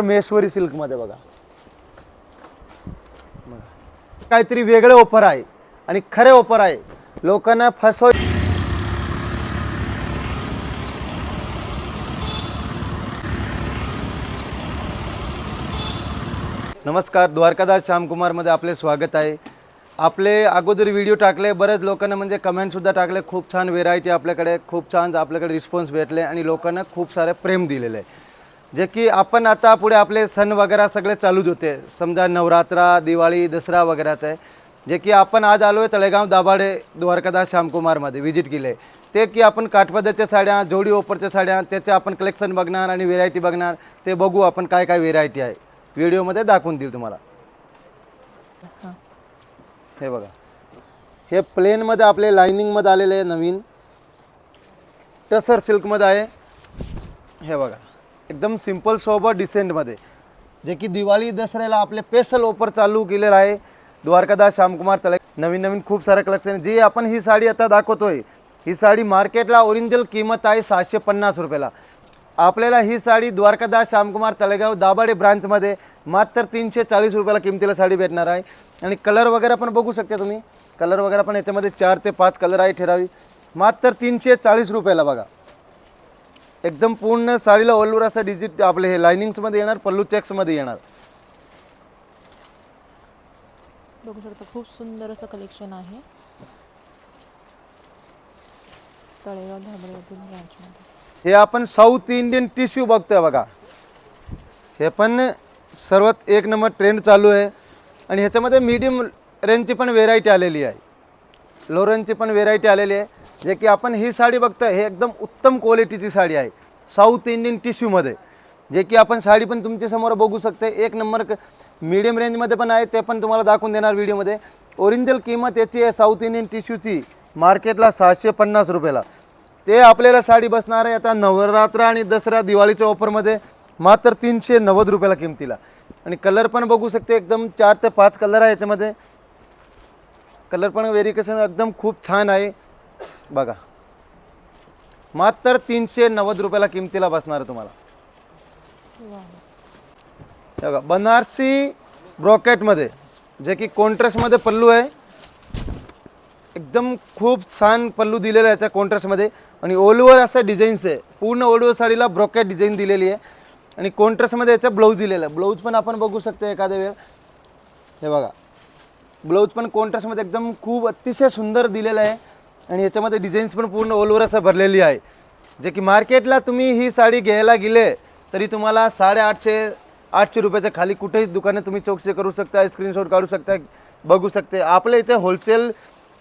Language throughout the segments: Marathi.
मेश्वरी सिल्कमध्ये बघा. काहीतरी वेगळे ऑफर आहे आणि खरे ऑफर आहे. लोकांना फसव नमस्कार द्वारकादास श्यामकुमारमध्ये आपले स्वागत आहे. आपले अगोदर व्हिडिओ टाकले बरेच लोकांना म्हणजे कमेंटसुद्धा टाकले. खूप छान व्हेरायटी आपल्याकडे खूप छान आपल्याकडे रिस्पॉन्स भेटले आणि लोकांना खूप सारे प्रेम दिलेले आहे. जे की आपण आता पुढे आपले सण वगैरे सगळे चालूच होते. समजा नवरात्रा दिवाळी दसरा वगैरेचं आहे. जे की आपण आज आलो आहे तळेगाव दाभाडे द्वारकादास श्यामकुमारमध्ये व्हिजिट केले. ते की आपण काठपदरच्या साड्या जोडी ओपरच्या साड्या त्याचे आपण कलेक्शन बघणार आणि व्हेरायटी बघणार. ते बघू आपण काय काय व्हेरायटी आहे. व्हिडिओमध्ये दाखवून देईल तुम्हाला. हे. बघा. हे प्लेनमध्ये आपले लाइनिंगमध्ये आलेले आहे नवीन. टसर सिल्कमध्ये आहे. हे बघा. एकदम सिंपल सोबत डिसेंटमध्ये. जे की दिवाळी दसऱ्याला आपले स्पेशल ऑफर चालू केलेलं आहे. द्वारकादास श्यामकुमार तळे नवीन नवीन खूप सारं कलेक्शन जी आपण ही साडी आता दाखवतोय ही साडी मार्केटला ओरिजिनल किंमत आहे सहाशे पन्नास रुपयाला. आपल्याला ही साडी द्वारकादास श्यामकुमार तळेगाव दाभाडे ब्रांचमध्ये मात्र तीनशे चाळीस रुपयाला किमतीला साडी भेटणार आहे. आणि कलर वगैरे पण बघू शकता तुम्ही. कलर वगैरे पण याच्यामध्ये चार ते पाच कलर आहे ठरावी मात्र तीनशे चाळीस रुपयाला बघा. एकदम पूर्ण साडीला ऑलवर असं डिजिट आपले हे लायनिंग्समध्ये येणार पल्लू चेक्समध्ये येणार. बघू शकता खूप सुंदर असं कलेक्शन आहे. तळेगाव ब्रांचमध्ये हे आपण साऊथ इंडियन टिश्यू बघतोय बघा. हे पण सर्वात एक नंबर ट्रेंड चालू आहे. आणि ह्याच्यामध्ये मीडियम रेंजची पण व्हेरायटी आलेली आहे. लो रेंजची पण व्हेरायटी आलेली आहे. जे की आपण ही साडी बघतोय हे एकदम उत्तम क्वालिटीची साडी आहे. साऊथ इंडियन टिश्यूमध्ये जे की आपण साडी पण तुमच्यासमोर बघू शकते एक नंबर मीडियम रेंजमध्ये पण आहे ते पण तुम्हाला दाखवून देणार व्हिडिओमध्ये ओरिजिनल किंमत याची आहे साऊथ इंडियन टिश्यूची मार्केटला सहाशे पन्नास रुपयाला. ते आपल्याला साडी बसणार आहे आता नवरात्र आणि दसरा दिवाळीच्या ऑफरमध्ये मात्र तीनशे नव्वद रुपयाला किमतीला. आणि कलर पण बघू शकते एकदम चार ते पाच कलर आहे याच्यामध्ये. कलर पण व्हेरिकेशन एकदम खूप छान आहे. बघा. मात्र तीनशे नव्वद रुपयाला किमतीला बसणार आहे तुम्हाला. हे बघा बनारसी ब्रॉकेटमध्ये जे की कॉन्ट्रास्टमध्ये पल्लू आहे. एकदम खूप छान पल्लू दिलेला आहे त्या कॉन्ट्रास्टमध्ये. आणि ओलवर असं डिझाईन्स आहे. पूर्ण ओलवर साडीला ब्रॉकेट डिझाईन दिलेली आहे. आणि कॉन्ट्रास्टमध्ये याचा ब्लाऊज दिलेला आहे. ब्लाऊज पण आपण बघू शकतो एखाद्या वेळ हे बघा. ब्लाऊज पण कॉन्ट्रास्टमध्ये एकदम खूप अतिशय सुंदर दिलेलं आहे. आणि याच्यामध्ये डिझाईन्स पण पूर्ण ओलवर असं भरलेली आहे. जे की मार्केटला तुम्ही ही साडी घ्यायला गेले तरी तुम्हाला साडेआठशे आठशे रुपयाच्या खाली कुठेही दुकाने तुम्ही चौकशी करू शकता स्क्रीनशॉट काढू शकता बघू शकते. आपल्या इथे होलसेल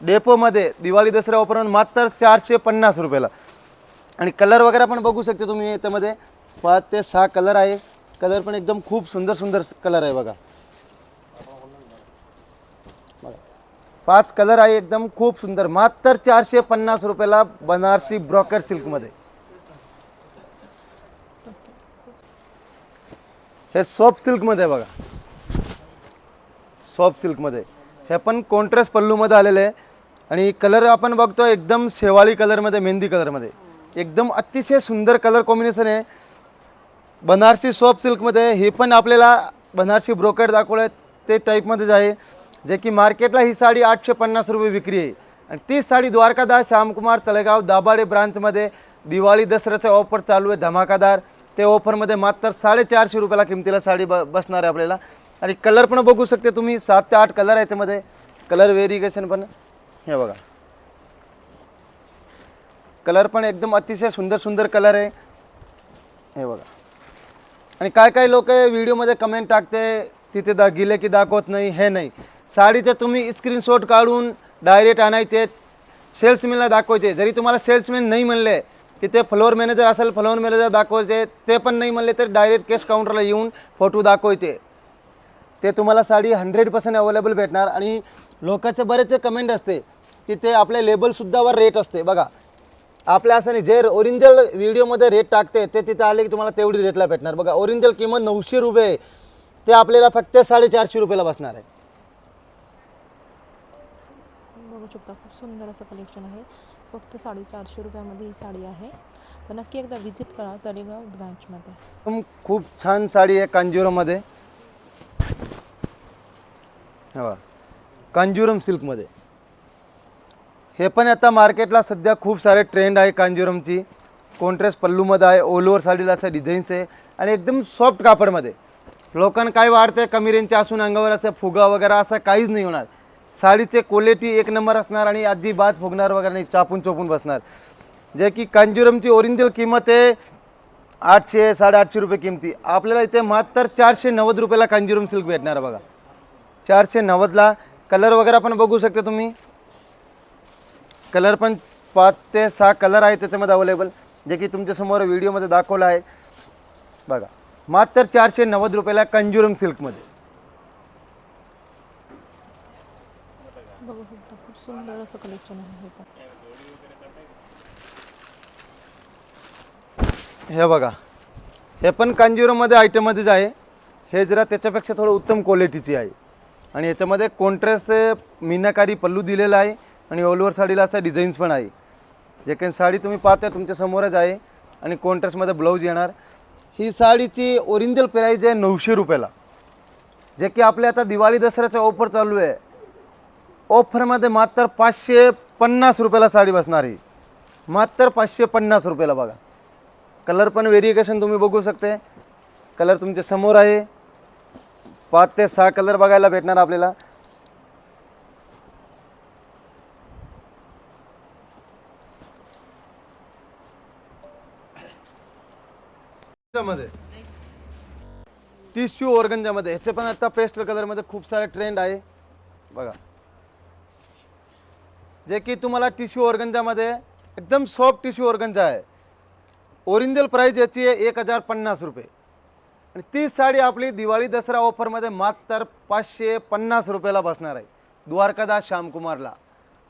डेपोमध्ये दिवाळी दसऱ्या वापरून मात्र चारशे पन्नास रुपयाला. आणि कलर वगैरे पण बघू शकते तुम्ही याच्यामध्ये. पाच ते सहा कलर आहे. कलर पण एकदम खूप सुंदर सुंदर कलर आहे बघा. पाच कलर आहे एकदम खूप सुंदर. मात्र चारशे पन्नास रुपयाला बनारसी ब्रॉकर सिल्कमध्ये हे सॉफ्ट सिल्कमध्ये आहे बघा. सॉफ्ट सिल्कमध्ये हे पण कॉन्ट्रास्ट पल्लूमध्ये आलेलं आहे. आणि कलर आपण बघतो एकदम शेवाळी कलरमध्ये मेहंदी कलरमध्ये एकदम अतिशय सुंदर कलर कॉम्बिनेशन आहे. बनारसी सॉफ्ट सिल्कमध्ये हे पण आपल्याला बनारसी ब्रोकर दाखवलं आहे ते टाईपमध्येच आहे. जे की मार्केटला ही साडी आठशे पन्नास रुपये विक्री आहे. आणि तीच साडी द्वारकादास श्यामकुमार तळेगाव दाभाडे ब्रांचमध्ये दिवाळी दसऱ्याचा ऑफर चालू आहे धमाकादार. ते ऑफरमध्ये मात्र साडेचारशे रुपयाला किमतीला साडी ब बसणार आहे आपल्याला. आणि कलर पण बघू शकते तुम्ही सात ते आठ कलर आहे याच्यामध्ये. कलर व्हेरिएशन पण. हे बघा. कलर पण एकदम अतिशय सुंदर सुंदर कलर आहे. हे बघा. आणि काय काय लोक व्हिडिओमध्ये कमेंट टाकते तिथे दा गेले की दाखवत नाही हे नाही. साडीचे तुम्ही स्क्रीनशॉट काढून डायरेक्ट आणायचे. सेल्समॅनला दाखवायचे. जरी तुम्हाला सेल्समॅन नाही म्हणले की ते फ्लोअर मॅनेजर असेल फ्लोअर मॅनेजर दाखवायचे. ते पण नाही म्हणले तर डायरेक्ट केस काउंटरला येऊन फोटो दाखवायचे. ते तुम्हाला साडी हंड्रेड पर्सेंट अवेलेबल भेटणार आणि लोकांचे बरेचसे कमेंट असते तिथे आपल्या लेबलसुद्धावर रेट असते. बघा आपल्या असं नाही जे ओरिजिनल व्हिडिओमध्ये रेट टाकते ते तिथे आले की तुम्हाला तेवढी रेटला भेटणार. बघा ओरिजिनल किंमत नऊशे रुपये ते आपल्याला फक्त साडेचारशे रुपयाला बसणार आहे. बघू शकता खूप सुंदर असं कलेक्शन आहे. फक्त साडेचारशे रुपयामध्ये ही साडी आहे. तर नक्की एकदा व्हिजिट करा तळेगाव ब्रांचमध्ये खूप छान साडी आहे कांजीवरममध्ये. हा कांजीवरम सिल्कमध्ये. हे पण आता मार्केटला सध्या खूप सारे ट्रेंड आहे कांजीवरमची. कॉन्ट्रेस पल्लूमध्ये आहे ऑल ओव्हर साडीला असं डिझाईन्स आहे. आणि एकदम सॉफ्ट कापडमध्ये. लोकांना काय वाढते कमी रेंजच्या असून अंगावर असं फुगा वगैरे असं काहीच नाही होणार. साडीचे क्वालिटी एक नंबर असणार आणि अजिबात फुगणार वगैरे नाही चापून चोपून बसणार. जे की कांजीवरमची ओरिजिनल किंमत आहे आठशे साडेआठशे रुपये किमती. आपल्याला इथे मात्र चारशे नव्वद रुपयाला कांजीवरम सिल्क भेटणार बघा. चारशे नव्वदला कलर वगैरे पण बघू शकता तुम्ही. कलर पण पाच ते सहा कलर आहे त्याच्यामध्ये अवेलेबल जे की तुमच्यासमोर व्हिडिओमध्ये दाखवलं आहे. बघा मात्र चारशे नव्वद रुपयाला कंजुरम सिल्कमध्ये बघू शकता खूप सुंदर असं कलेक्शन आहे हे पण. हे बघा हे पण कांजीवरमध्ये आयटममध्येच आहे. हे जरा त्याच्यापेक्षा थोडं उत्तम क्वालिटीची आहे. आणि याच्यामध्ये कॉन्ट्रेस मीनाकारी पल्लू दिलेला आहे आणि ऑल ओव्हर साडीला असा डिझाईन्स पण आहे. जे काही साडी तुम्ही पाहता तुमच्या समोरच आहे आणि कॉन्ट्रेसमध्ये ब्लाऊज येणार. ही साडीची ओरिजिनल प्राईज आहे नऊशे रुपयाला. जे की आपल्या आता दिवाळी दसऱ्याचा ऑफर चालू आहे. ऑफरमध्ये मात्र पाचशे पन्नास रुपयाला साडी बसणार आहे. मात्र पाचशे पन्नास रुपयाला बघा. कलर पण व्हेरिएशन तुम्ही बघू शकते. कलर तुमच्यासमोर आहे. पाच ते सहा कलर बघायला भेटणार आपल्याला. मध्ये टिश्यू ऑर्गंजामध्ये ह्याचे पण आता पेस्टल कलरमध्ये खूप सारे ट्रेंड आहे. बघा. जे की तुम्हाला टिश्यू ऑर्गंजामध्ये एकदम सॉफ्ट टिश्यू ऑर्गंजा आहे. ओरिजिनल प्राईज याची आहे एक हजार पन्नास रुपये. आणि ती साडी आपली दिवाळी दसरा ऑफरमध्ये मात्र पाचशे पन्नास रुपयाला बसणार आहे. द्वारकादास श्यामकुमारला.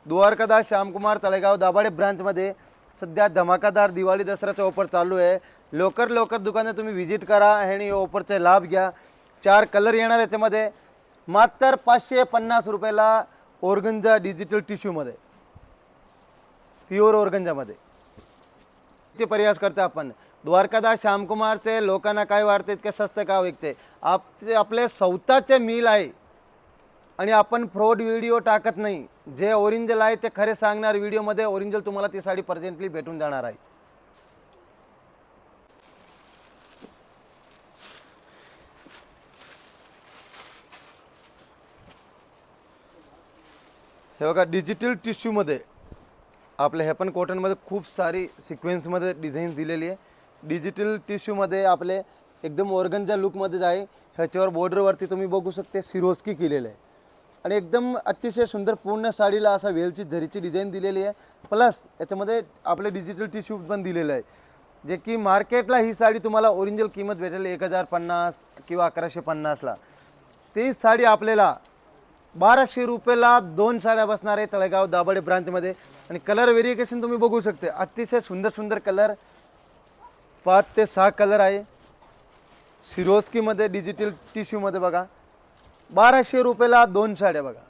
द्वारकादास श्यामकुमार तळेगाव दाभाडे ब्रांचमध्ये सध्या धमाकादार दिवाळी दसऱ्याचा ऑफर चालू आहे. लवकर लवकर दुकानात तुम्ही व्हिजिट करा आणि ऑफरचे लाभ घ्या. चार कलर येणार याच्यामध्ये. मात्र पाचशे पन्नास रुपयाला ओर्गंजा डिजिटल टिश्यूमध्ये. प्युअर ऑर्गंजामध्ये ते प्रयास करते आपण. द्वारकादास श्यामकुमारचे लोकांना काय वाटते इतके स्वस्त का विकते? आप ते आपले स्वतःचे मिल आहे. आणि आपण फ्रॉड व्हिडिओ टाकत नाही. जे ओरिजिनल आहे ते खरे सांगणार. व्हिडिओमध्ये ओरिजिनल तुम्हाला ती साडी प्रेझेंटली भेटून जाणार आहे. हे बघा डिजिटल टिश्यूमध्ये आपल्या हे पण कॉटनमध्ये खूप सारी सिक्वेन्समध्ये डिझाईन्स दिलेली आहे. डिजिटल टिश्यूमध्ये आपले एकदम ऑर्गनच्या लुकमध्येच आहे ह्याच्यावर बॉर्डरवरती तुम्ही बघू शकते सिरोस्की केलेलं आहे. आणि एकदम अतिशय सुंदर पूर्ण साडीला असा वेलची झरीची डिझाईन दिलेली आहे. प्लस याच्यामध्ये आपले डिजिटल टिश्यू पण दिलेलं आहे. जे की मार्केटला ही साडी तुम्हाला ओरिजिनल किंमत भेटेल एक हजार पन्नास किंवा अकराशे पन्नासला ती साडी आपल्याला बाराशे रुपयाला दोन साड्या बसणार आहे तळेगाव दाभाडे ब्रांचमध्ये आणि कलर व्हेरिएशन तुम्ही बघू शकते. अतिशय सुंदर सुंदर कलर पाच ते सहा कलर आहे. सिरोस्कीमध्ये डिजिटल टिश्यूमध्ये बघा. बाराशे रुपयाला दोन साड्या बघा.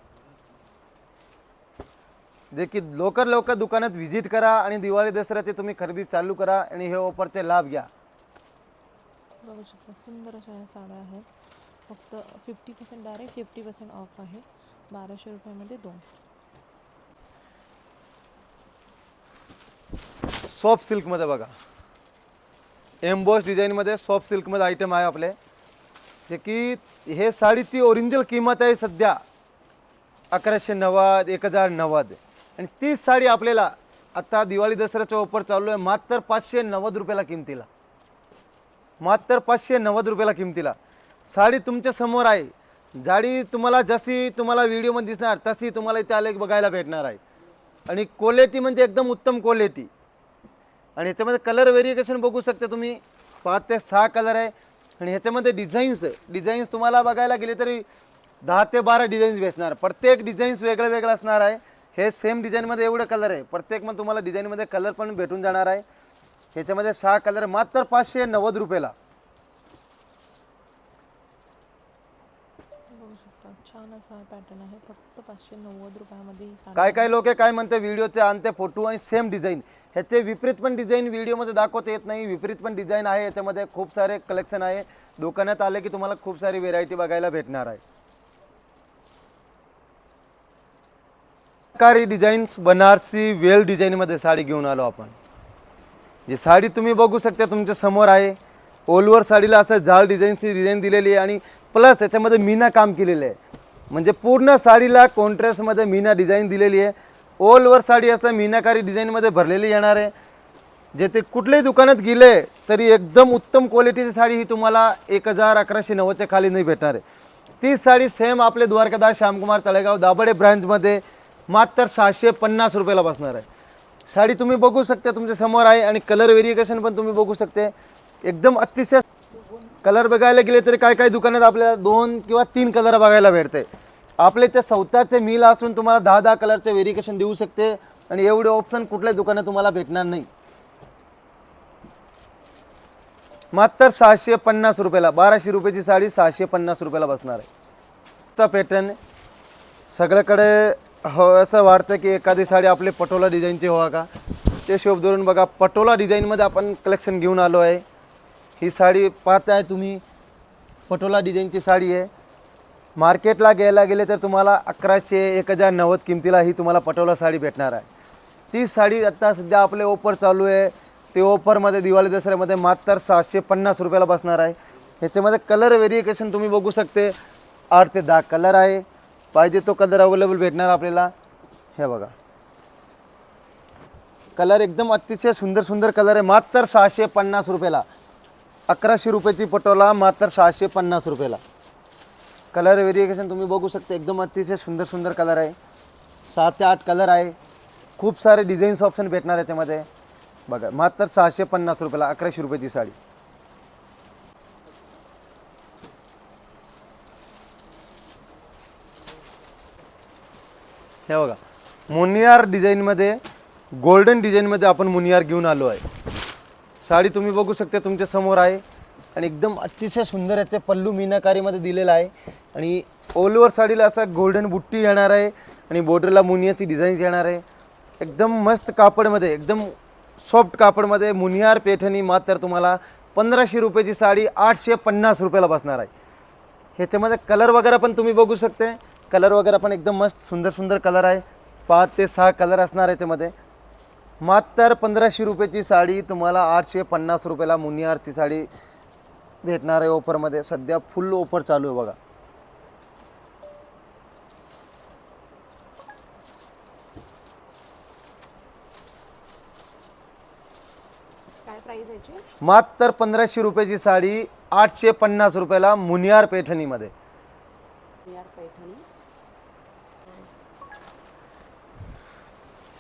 जे की लवकर लवकर दुकानात व्हिजिट करा आणि दिवाळी दसऱ्याची तुम्ही खरेदी चालू करा आणि हे ऑफरचे लाभ घ्या. बघू शकता सुंदर अशा या साड्या आहेत. फक्त fifty percent direct fifty percent off आहे. बाराशे रुपयामध्ये दोन. सॉफ्ट सिल्कमध्ये बघा. एम्बॉस डिझाईनमध्ये सॉफ्ट सिल्कमध्ये आयटम आहे आपले. जे की हे साडीची ओरिजिनल किंमत आहे सध्या अकराशे नव्वद एक हजार नव्वद. आणि तीच साडी आपल्याला आता दिवाळी दसऱ्याचा ऑफर चालू आहे. मात्र पाचशे नव्वद रुपयाला किमतीला. मात्र पाचशे नव्वद रुपयाला किमतीला. साडी तुमच्यासमोर आहे. जाडी तुम्हाला जशी तुम्हाला व्हिडिओमध्ये दिसणार तशी तुम्हाला इथे आले बघायला भेटणार आहे. आणि क्वालिटी म्हणजे एकदम उत्तम क्वालिटी आणि ह्याच्यामध्ये कलर व्हेरिएशन बघू शकता तुम्ही. पाच ते सहा कलर आहे. आणि ह्याच्यामध्ये डिझाईन्स डिझाईन्स तुम्हाला बघायला गेले तरी दहा ते बारा डिझाईन्स भेटणार. प्रत्येक डिझाईन्स वेगळं वेगळं असणार आहे. हे सेम डिझाईनमध्ये एवढं कलर आहे. प्रत्येक मग तुम्हाला डिझाईनमध्ये कलर पण भेटून जाणार आहे. ह्याच्यामध्ये सहा कलर मात्र पाचशे नव्वद रुपयाला बघू शकता छान असा पॅटर्न आहे. फक्त पाचशे नव्वद रुपयामध्ये साडी काय काय लोक काय म्हणते व्हिडिओचे आणते फोटो आणि सेम डिझाईन ह्याचे विपरीत पण डिझाईन व्हिडिओमध्ये दाखवता येत नाही. विपरीत पण डिझाईन आहे. याच्यामध्ये खूप सारे कलेक्शन आहे. दुकानात आले की तुम्हाला खूप सारी व्हेरायटी बघायला भेटणार आहे. कारी डिझाईन्स बनारसी वेल डिझाईनमध्ये साडी घेऊन आलो आपण. जी साडी तुम्ही बघू शकता तुमच्यासमोर आहे. ओलवर साडीला असं जाळ डिझाईनची डिझाईन दिलेली आहे आणि प्लस याच्यामध्ये मीना काम केलेलं आहे. म्हणजे पूर्ण साडीला कॉन्ट्रास्टमध्ये मीना डिझाईन दिलेली आहे. ओलवर साडी असं मीनाकारी डिझाईनमध्ये भरलेली येणार आहे. जे ते कुठल्याही दुकानात गेले तरी एकदम उत्तम क्वालिटीची साडी ही तुम्हाला एक हजार अकराशे नव्वदच्या खाली नाही भेटणार आहे. ती साडी सेम आपले द्वारकादास श्यामकुमार तळेगाव दाबडे ब्रँचमध्ये मात्र सहाशे पन्नास रुपयाला बसणार आहे. साडी तुम्ही बघू शकता तुमच्यासमोर आहे आणि कलर व्हेरिएशन पण तुम्ही बघू शकते. एकदम अतिशय कलर बघायला गेले तरी काय काय दुकानात आपल्याला दोन किंवा तीन कलर बघायला भेटते. आपले ते स्वतःचे मिल असून तुम्हाला दहा दहा कलरचे व्हेरिकेशन देऊ शकते आणि एवढे ऑप्शन कुठल्या दुकानात तुम्हाला भेटणार नाही. मात्र सहाशे पन्नास रुपयाला बाराशे रुपयाची साडी सहाशे पन्नास रुपयाला बसणार आहे. तर पॅटर्न सगळ्याकडे हो असं वाटतं की एखादी साडी आपली पटोला डिझाईनची व्हा का? ते शोभ धरून बघा पटोला डिझाईनमध्ये आपण कलेक्शन घेऊन आलो आहे. ही साडी पाहताय तुम्ही. पटोला डिझाईनची साडी आहे. मार्केटला घ्यायला गेले तर तुम्हाला अकराशे एक हजार नव्वद किमतीला ही तुम्हाला पटोला साडी भेटणार आहे. ती साडी आत्ता सध्या आपले ऑफर चालू आहे. ते ऑफरमध्ये दिवाळी दसऱ्यामध्ये मात्र सहाशे पन्नास रुपयाला बसणार आहे. ह्याच्यामध्ये कलर व्हेरिएशन तुम्ही बघू शकते. आठ ते दहा कलर आहे. पाहिजे तो कलर अवेलेबल भेटणार आपल्याला. हे बघा. कलर एकदम अतिशय सुंदर सुंदर कलर आहे. मात्र सहाशे पन्नास रुपयाला. अकराशे रुपयाची पटोला मात्र सहाशे पन्नास रुपयाला. कलर व्हेरिएशन तुम्ही बघू शकता एकदम अतिशय सुंदर सुंदर कलर आहे. सात ते आठ कलर आहे. खूप सारे डिझाईन्स ऑप्शन भेटणार याच्यामध्ये. बघा मात्र सहाशे पन्नास रुपयाला अकराशे रुपयाची साडी. हे बघा मुनियार डिझाईनमध्ये गोल्डन डिझाईनमध्ये आपण मुनियार घेऊन आलो आहे. साडी तुम्ही बघू शकता तुमच्यासमोर आहे. आणि एकदम अतिशय सुंदर याचे पल्लू मीनाकारीमध्ये दिलेला आहे. आणि ऑल साडीला असा गोल्डन बुट्टी येणार आहे. आणि बॉर्डरला मुनियाची डिझाईन्स येणार आहे. एकदम मस्त कापडमध्ये एकदम सॉफ्ट कापडमध्ये मुनियार पेठणी मात्र तुम्हाला पंधराशे रुपयाची साडी आठशे पन्नास रुपयाला बसणार आहे. ह्याच्यामध्ये कलर वगैरे पण तुम्ही बघू शकते. कलर वगैरे पण एकदम मस्त सुंदर सुंदर कलर आहे. पाच ते सहा कलर असणार याच्यामध्ये. मात्र पंधराशे रुपयाची साडी तुम्हाला आठशे पन्नास रुपयाला मुनियारची साडी भेटणार आहे ऑफरमध्ये. सध्या फुल ऑफर चालू आहे बघा. मात्र पंधराशे रुपयाची साडी आठशे पन्नास रुपयाला मुनियार पैठणीमध्ये.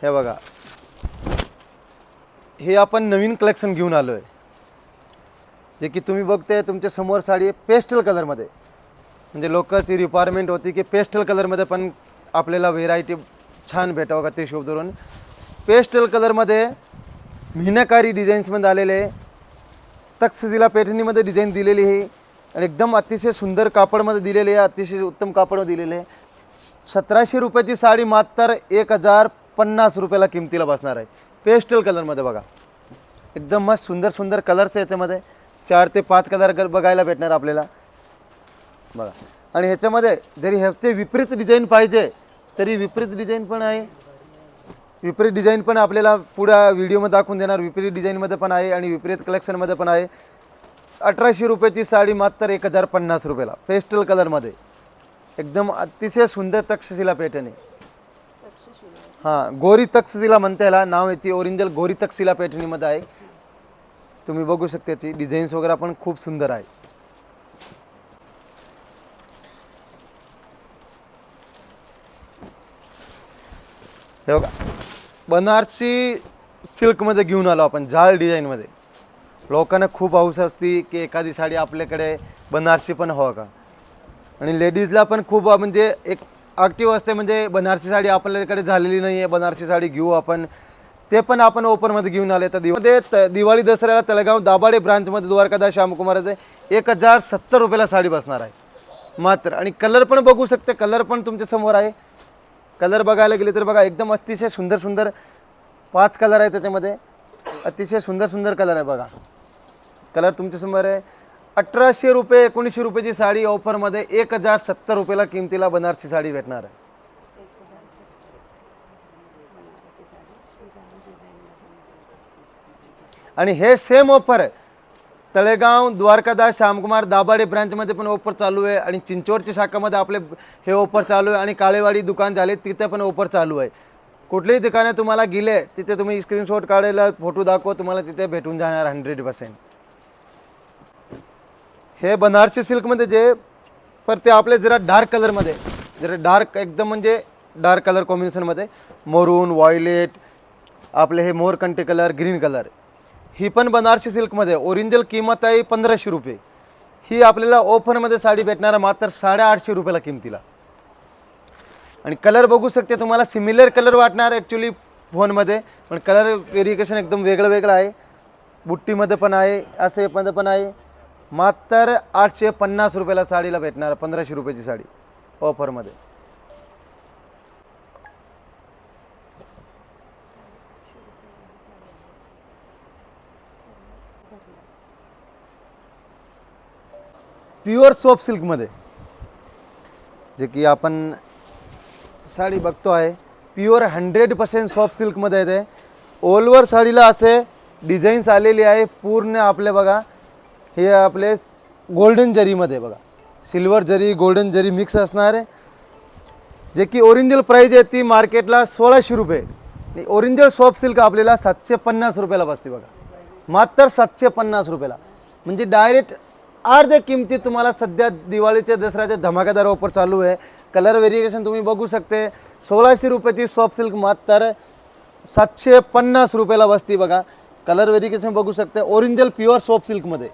हे बघा. हे आपण नवीन कलेक्शन घेऊन आलो आहे जे की तुम्ही बघते तुमच्यासमोर साडी पेस्टल कलरमध्ये म्हणजे लोकांची रिक्वायरमेंट होती की पेस्टल कलरमध्ये पण आपल्याला व्हेरायटी छान भेटावं का ते शोध धरून पेस्टल कलरमध्ये मीनाकारी डिझाईन्समध्ये आलेले तक्षशिला पैठणीमध्ये डिझाईन दिलेली आहे. आणि एकदम अतिशय सुंदर कापडमध्ये दिलेले आहे अतिशय उत्तम कापडमध्ये दिलेले आहे. सतराशे रुपयाची साडी मात्र एक हजार पन्नास रुपयाला किमतीला बसणार आहे. पेस्टल कलरमध्ये बघा. एकदम मस्त सुंदर सुंदर कलर्स आहे याच्यामध्ये. चार ते पाच कलर बघायला भेटणार आपल्याला. बघा. आणि ह्याच्यामध्ये जरी ह्याचे विपरीत डिझाईन पाहिजे तरी विपरीत डिझाईन पण आहे. विपरीत डिझाईन पण आपल्याला पुढं व्हिडिओमध्ये दाखवून देणार. विपरीत डिझाईनमध्ये पण आहे आणि विपरीत कलेक्शनमध्ये पण आहे. अठराशे रुपयाची साडी मात्र एक हजार पन्नास रुपयाला. पेस्टल कलरमध्ये. एकदम अतिशय सुंदर तक्षशिला पॅटर्न आहे. हां गोरी तक्षशिला म्हणता याला नाव याची ओरिजिनल गोरी तक्षशिला पैठणीमध्ये आहे. तुम्ही बघू शकता याची डिझाईन्स वगैरे पण खूप सुंदर आहे. हे बघा बनारसी सिल्कमध्ये घेऊन आलो आपण जाळ डिझाईनमध्ये. लोकांना खूप हौस असती की एखादी साडी आपल्याकडे बनारसी पण हवं का? आणि लेडीजला पण खूप म्हणजे एक ॲक्टिव्ह असते म्हणजे बनारसी साडी आपल्याकडे झालेली नाही आहे बनारसी साडी घेऊ आपण. ते पण आपण ओपनमध्ये घेऊन आले. तर दिवाळी त- दिवाळी दसऱ्याला तळेगाव दाभाडे ब्रांचमध्ये द्वारकादास श्यामकुमाराचे एक हजार सत्तर रुपयाला साडी बसणार आहे. मात्र आणि कलर पण बघू शकते. कलर पण तुमच्यासमोर आहे. कलर बघायला गेले तर बघा एकदम अतिशय सुंदर सुंदर पाच कलर आहे त्याच्यामध्ये. अतिशय सुंदर सुंदर कलर आहे बघा. कलर तुमच्यासमोर आहे. अठराशे रुपये एकोणीसशे रुपयाची साडी ऑफरमध्ये एक हजार सत्तर रुपयाला किमतीला बनारसी साडी भेटणार आहे. आणि हे सेम ऑफर आहे. तळेगाव द्वारकादास श्यामकुमार दाभाडे ब्रांचमध्ये पण ऑफर चालू आहे. आणि चिंचवडच्या शाखामध्ये आपले हे ऑफर चालू आहे. आणि काळेवाडी दुकान झाले तिथे पण ऑफर चालू आहे. कुठलीही दुकाने तुम्हाला गेले तिथे तुम्ही स्क्रीनशॉट काढायला फोटो दाखव तुम्हाला तिथे भेटून जाणार हंड्रेड पर्सेंट हे बनारसी सिल्कमध्ये जे पर ते आपले जरा डार्क कलरमध्ये. जरा डार्क एकदम म्हणजे डार्क कलर कॉम्बिनेशनमध्ये. मरून व्हायलेट आपले हे मोरकंटे कलर ग्रीन कलर. ही पण बनारसी सिल्कमध्ये. ओरिजिनल किंमत आहे पंधराशे रुपये. ही आपल्याला ऑफरमध्ये साडी भेटणार मात्र साडेआठशे रुपयाला किमतीला. आणि कलर बघू शकते तुम्हाला. सिमिलर कलर वाटणार ॲक्च्युली फोनमध्ये. पण कलर व्हेरिएशन एकदम वेगळं वेगळं आहे. बुट्टीमध्ये पण आहे असे मध्ये पण आहे. मात्र आठशे पन्नास रुपयाला साडीला भेटणार पंधराशे रुपयाची साडी ऑफरमध्ये. प्युअर सोप सिल्कमध्ये जे की आपण साडी बघतो आहे प्युअर हंड्रेड पर्सेंट सॉफ्ट सिल्कमध्ये येते. ओलवर साडीला असे डिझाईन्स आलेली आहे पूर्ण आपले बघा हे आपले गोल्डन जरीमध्ये बघा. सिल्वर जरी गोल्डन जरी मिक्स असणार आहे. जे की ओरिजिनल प्राईज आहे ती मार्केटला सोळाशे रुपये. आणि ओरिजिनल सॉफ्ट सिल्क आपल्याला सातशे पन्नास रुपयाला बसते बघा. मात्र सातशे पन्नास रुपयाला. म्हणजे डायरेक्ट अर्ध्या किमतीत तुम्हाला सध्या दिवाळीच्या दसऱ्याच्या धमाकेदार ऑफर चालू आहे. कलर व्हेरिएशन तुम्ही बघू शकते. सोळाशे रुपयाची सॉफ्ट सिल्क मात्र सातशे पन्नास रुपयाला बसते बघा. कलर व्हेरिएशन बघू शकते. ओरिजिनल प्युअर सॉफ्ट सिल्कमध्ये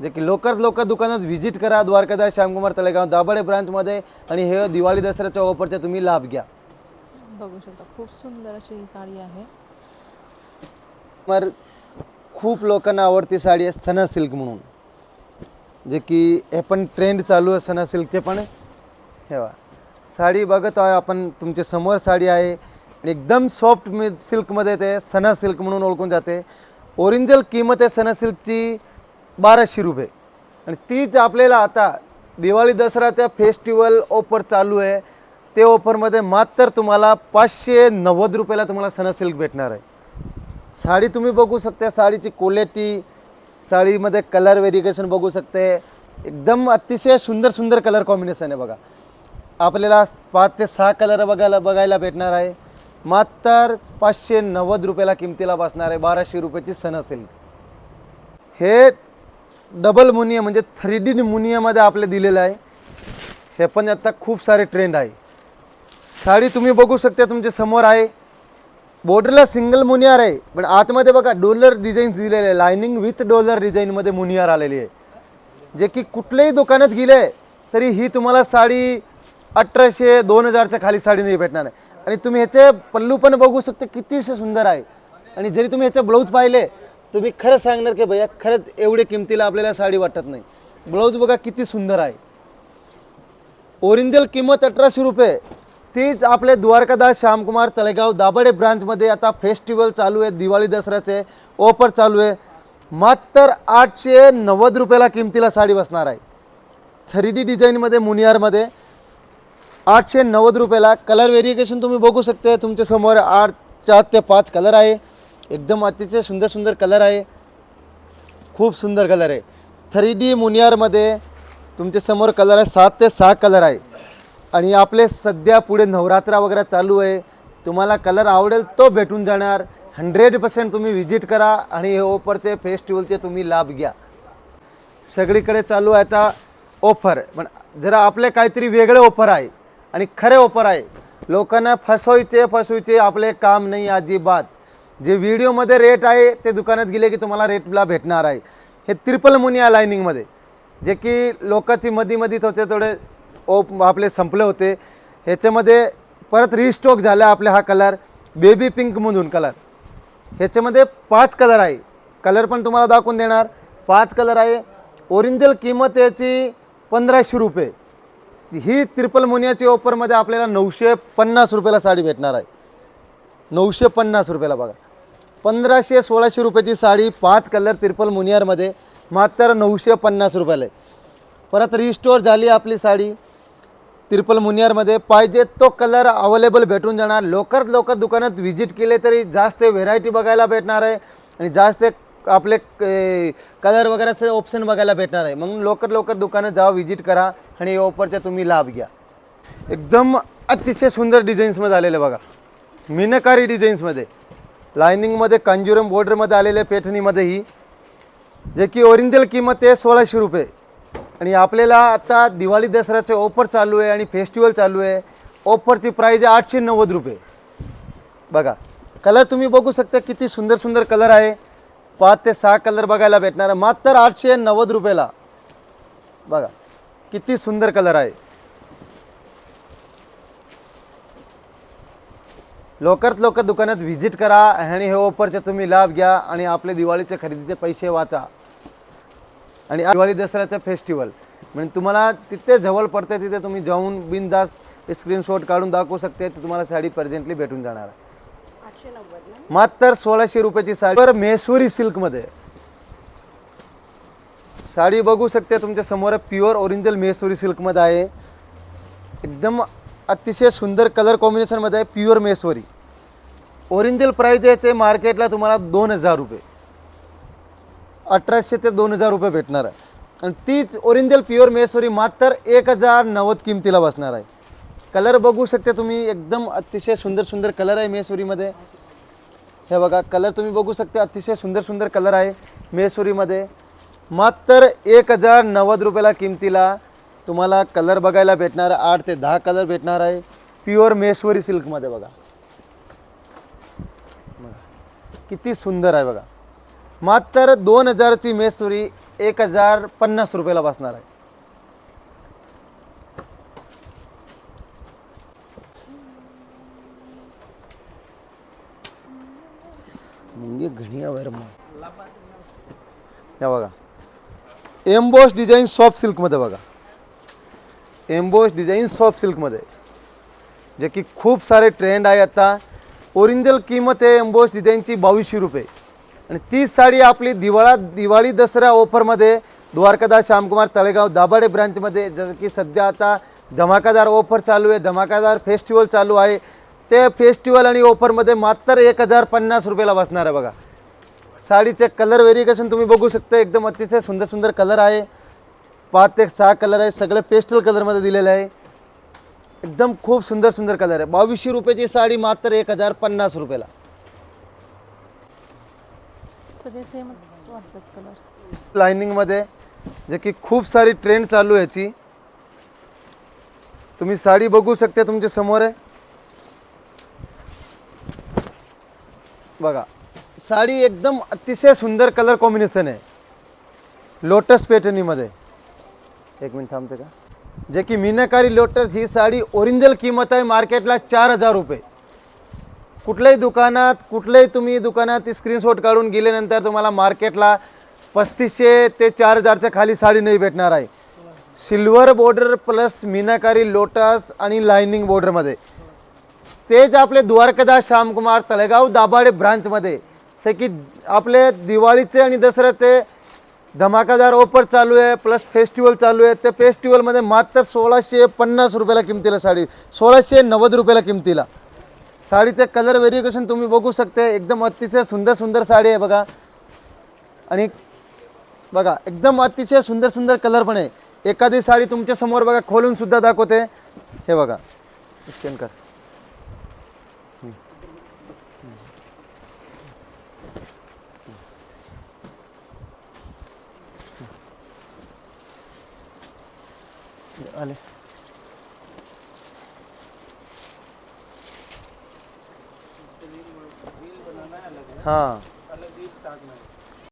जे की लोकर लोक दुकानात व्हिजिट करा द्वारकादास श्यामकुमार तळेगाव दाभाडे ब्रांचमध्ये आणि हे दिवाळी दसऱ्याच्या ऑफरचा तुम्ही लाभ घ्या. बघू शकता खूप सुंदर अशी ही साडी आहे. तर खूप लोकांना आवडती साडी आहे सना सिल्क म्हणून. जे की हे पण ट्रेंड चालू आहे सना सिल्कचे पण. हे बघा साडी बघत आहे आपण तुमच्यासमोर साडी आहे. आणि एकदम सॉफ्ट मी सिल्कमध्ये ते सना सिल्क म्हणून ओळखून जाते. ओरिजिनल किंमत आहे सना सिल्कची बाराशे रुपये. आणि तीच आपल्याला आता दिवाळी दसऱ्याच्या फेस्टिवल ऑफर चालू आहे. ते ऑफरमध्ये मात्र तुम्हाला पाचशे नव्वद रुपयाला तुम्हाला सना सिल्क भेटणार आहे. साडी तुम्ही बघू शकता साडीची क्वालिटी साडीमध्ये कलर व्हेरिएशन बघू शकते. एकदम अतिशय सुंदर सुंदर कलर कॉम्बिनेशन आहे बघा. आपल्याला पाच ते सहा कलर बघायला बघायला भेटणार आहे. मात्र पाचशे नव्वद रुपयाला किमतीला बसणार आहे बाराशे रुपयाची सना सिल्क हे डबल मुनिया म्हणजे थ्री डी मुनियामध्ये आपले दिलेलं आहे. हे पण आता खूप सारे ट्रेंड आहे. साडी तुम्ही बघू शकता तुमच्यासमोर आहे. बॉर्डरला सिंगल मुनियार आहे. पण आतमध्ये बघा डोलर डिझाईन्स दिलेले आहे. लायनिंग विथ डोलर डिझाईनमध्ये मुनियार आलेली आहे. जे की कुठल्याही दुकानात गेले तरी ही तुम्हाला साडी अठराशे दोन हजारच्या खाली साडी नाही भेटणार आहे. आणि तुम्ही ह्याचे पल्लू पण बघू शकता कितीशे सुंदर आहे. आणि जरी तुम्ही ह्याचे ब्लाऊज पाहिले तुम्ही खरं सांगणार की भैया खरंच एवढे किमतीला आपल्याला साडी वाटत नाही. ब्लाऊज बघा किती सुंदर आहे. ओरिजिनल किंमत अठराशे रुपये. तीच आपले द्वारकादास श्यामकुमार तळेगाव दाभाडे ब्रांचमध्ये आता फेस्टिवल चालू आहे दिवाळी दसऱ्याचे ऑफर चालू आहे. मात्र आठशे नव्वद रुपयाला किमतीला साडी बसणार आहे. थ्री डी डिझाईनमध्ये मुनियारमध्ये आठशे नव्वद रुपयाला कलर व्हेरिएशन तुम्ही बघू शकता. तुमच्यासमोर आठ चार ते पाच कलर आहे. एकदम अतिशय सुंदर सुंदर कलर आहे. खूप सुंदर कलर आहे. थ्री डी मुनियारमध्ये तुमच्यासमोर कलर आहे. सात ते सहा कलर आहे. आणि आपले सध्या पुढे नवरात्रा वगैरे चालू आहे. तुम्हाला कलर आवडेल तो भेटून जाणार. हंड्रेड पर्सेंट तुम्ही व्हिजिट करा आणि हे ऑफरचे फेस्टिवलचे तुम्ही लाभ घ्या. सगळीकडे चालू आहे आता ऑफर. पण जरा आपले काहीतरी वेगळे ऑफर आहे. आणि खरे ऑफर आहे. लोकांना फसवायचे फसवायचे आपले काम नाही अजिबात. जे व्हिडिओमध्ये रेट आहे ते दुकानात गेले की तुम्हाला रेटला भेटणार आहे. हे ट्रिपल मुनिया लाईनिंगमध्ये जे की लोकांची मधी मधी थोडे थोडे ओप आपले संपले होते. ह्याच्यामध्ये परत रिस्टॉक झाला आपले हा कलर बेबी पिंकमधून कलर ह्याच्यामध्ये पाच कलर आहे. कलर पण तुम्हाला दाखवून देणार. पाच कलर आहे. ओरिजिनल किंमत याची पंधराशे रुपये. ही त्रिपल मोनियाची ऑफरमध्ये आपल्याला नऊशे पन्नास रुपयाला साडी भेटणार आहे. नऊशे पन्नास रुपयाला बघा. पंधराशे सोळाशे रुपयाची साडी पाच कलर त्रिपल मुनियारमध्ये मात्र नऊशे पन्नास रुपयाला आहे. परत रिस्टोअर झाली आपली साडी. त्रिपल मुनियारमध्ये पाहिजे तो कलर अवेलेबल भेटून जाणार. लवकर लवकर दुकानात व्हिजिट केले तरी जास्त व्हेरायटी बघायला भेटणार आहे आणि जास्त आपले कलर वगैरेचे ऑप्शन बघायला भेटणार आहे. म्हणून लवकर लवकर दुकानात जावा व्हिजिट करा आणि या ऑफरचा तुम्ही लाभ घ्या. एकदम अतिशय सुंदर डिझाईन्समध्ये आलेले बघा. मीनकारी डिझाईन्समध्ये लायनिंगमध्ये कंज्युरम बॉर्डरमध्ये आलेल्या पेठणीमध्येही जे की ओरिजिनल किंमत आहे सोळाशे रुपये. आणि आपल्याला आता दिवाळी दसऱ्याचे ऑफर चालू आहे आणि फेस्टिवल चालू आहे. ऑफरची प्राईज आहे आठशे नव्वद रुपये. बघा कलर तुम्ही बघू शकता किती सुंदर सुंदर कलर आहे. पाच ते सहा कलर बघायला भेटणार मात्र आठशे नव्वद रुपयाला बघा किती सुंदर कलर आहे. लवकरात लवकर दुकानात व्हिजिट करा आणि हे ऑफरचे तुम्ही लाभ घ्या आणि आपले दिवाळीचे खरेदीचे पैसे वाचा. आणि दिवाळी दसऱ्याचं फेस्टिवल म्हणजे तुम्हाला तिथे जवळ पडते तिथे तुम्ही जाऊन बिनदास स्क्रीनशॉट काढून दाखवू शकते तर तुम्हाला साडी प्रेझेंटली भेटून जाणार. मात्र सोळाशे रुपयाची साडी बरं मेसुरी सिल्कमध्ये. साडी बघू शकते तुमच्यासमोर प्युअर ओरिजिनल मेसुरी सिल्कमध्ये आहे. एकदम अतिशय सुंदर कलर कॉम्बिनेशनमध्ये आहे प्युअर मेसवरी. ओरिजिनल प्राईज याचे मार्केटला तुम्हाला दोन हजार रुपये. अठराशे ते दोन हजार रुपये भेटणार आहे. आणि तीच ओरिजिनल प्युअर मेसवरी मात्र एक हजार नव्वद किमतीला बसणार आहे. कलर बघू शकते तुम्ही एकदम अतिशय सुंदर सुंदर कलर आहे मेसुरीमध्ये हे बघा कलर तुम्ही बघू शकता अतिशय सुंदर सुंदर कलर आहे मेसुरीमध्ये मात्र एक हजार नव्वद रुपयाला किमतीला तुम्हाला कलर बघायला भेटणार आठ ते दहा कलर भेटणार आहे. प्युअर मेश्वरी सिल्कमध्ये बघा बघा. किती सुंदर आहे बघा. मात्र दोन हजारची मेसुरी एक हजार पन्नास रुपयाला बसणार आहे. म्हणजे घणिया वैर या बघा. एम्बॉस डिझाईन सॉफ्ट सिल्कमध्ये बघा. एम्बोस डिझाईन सॉफ्ट सिल्कमध्ये जे की खूप सारे ट्रेंड आहे आता ओरिजिनल किंमत आहे एम्बोस डिझाईनची बावीसशे रुपये आणि तीच साडी आपली दिवाळा दिवाळी दसरा ऑफरमध्ये द्वारकादास श्यामकुमार तळेगाव दाभाडे ब्रँचमध्ये जसं की सध्या आता धमाकादार ऑफर चालू आहे धमाकादार फेस्टिवल चालू आहे ते फेस्टिवल आणि ऑफरमध्ये मात्र एक हजार पन्नास रुपयाला बसणार आहे बघा साडीचे कलर व्हेरिएशन तुम्ही बघू शकता एकदम अतिशय सुंदर सुंदर कलर आहे पाच ते सहा कलर आहे सगळे पेस्टल कलरमध्ये दिलेले आहे. एकदम खूप सुंदर सुंदर कलर आहे. बावीसशे रुपयाची साडी मात्र एक हजार पन्नास रुपयाला. लायनिंगमध्ये जे की खूप सारी ट्रेंड चालू आहे याची तुम्ही साडी बघू शकता तुमच्यासमोर आहे. बघा साडी एकदम अतिशय सुंदर कलर कॉम्बिनेशन आहे. लोटस पॅटर्नीमध्ये एक मिनिट थांबते का? जे की मीनाकारी लोटस ही साडी ओरिजिनल किंमत आहे मार्केटला चार हजार रुपये. कुठल्याही दुकानात कुठल्याही तुम्ही दुकानात ती स्क्रीनशॉट काढून गेल्यानंतर तुम्हाला मार्केटला पस्तीसशे ते चार हजारच्या खाली साडी नाही भेटणार आहे. सिल्वर बॉर्डर प्लस मीनाकारी लोटस आणि लायनिंग बॉर्डरमध्ये तेच आपले द्वारकादास श्यामकुमार तळेगाव दाभाडे ब्रांचमध्ये से की आपले दिवाळीचे आणि दसऱ्याचे धमाकादार ऑफर चालू आहे प्लस फेस्टिवल चालू आहे. त्या फेस्टिवलमध्ये मात्र सोळाशे पन्नास रुपयाला किमतीला साडी सोळाशे नव्वद रुपयाला किमतीला. साडीचे कलर व्हेरिएशन तुम्ही बघू शकते. एकदम अतिशय सुंदर सुंदर साडी आहे बघा. आणि बघा एकदम अतिशय सुंदर सुंदर कलर पण आहे. एखादी साडी तुमच्यासमोर बघा खोलूनसुद्धा दाखवते. हे बघा. स्कॅन कर. आले हां